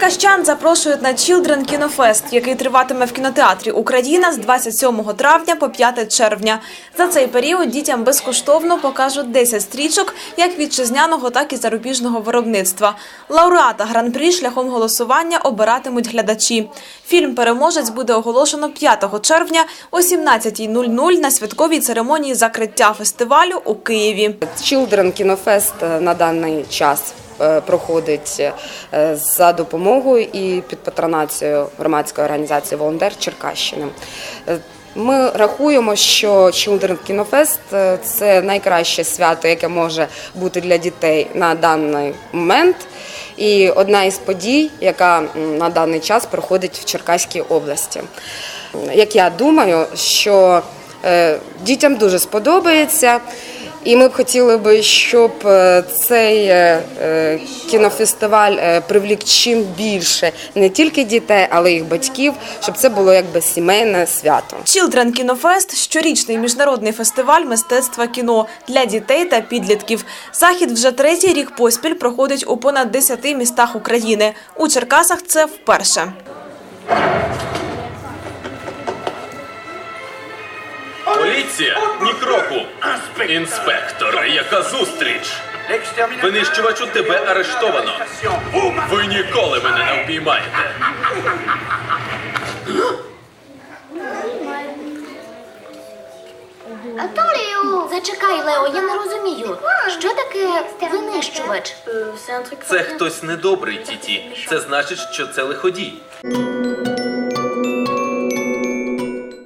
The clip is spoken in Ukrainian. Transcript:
Черкащан запрошують на Children Кінофест, який триватиме в кінотеатрі Україна з 27 травня по 5 червня. За цей період дітям безкоштовно покажуть 10 стрічок як вітчизняного, так і зарубіжного виробництва. Лауреата гран-прі шляхом голосування обиратимуть глядачі. Фільм Переможець буде оголошено 5 червня о 17.00 на святковій церемонії закриття фестивалю у Києві. Children Кінофест на даний час проходить е, за допомогою і під патронацією громадської організації Волонтер Черкащини. Е, Ми рахуємо, що Children Кінофест е, це найкраще свято, яке може бути для дітей на даний момент. І одна із подій, яка на даний час проходить в Черкаській області. Як я думаю, що е, дітям дуже сподобається. І ми б хотіли би, щоб е, цей е, е, кінофестиваль привлік чим більше не тільки дітей, але й їх батьків, щоб це було якби сімейне свято. Children Кінофест – щорічний міжнародний фестиваль мистецтва кіно для дітей та підлітків. Захід вже третій рік поспіль проходить у понад 10 містах України. У Черкасах це вперше. Поліція, ні кроку. Інспектор, яка зустріч? Винищувачу тебе арештовано. Ви ніколи мене не впіймаєте. Зачекай, Лео, я не розумію. Що таке винищувач? Це хтось недобрий, тіті. Це значить, що це лиходій.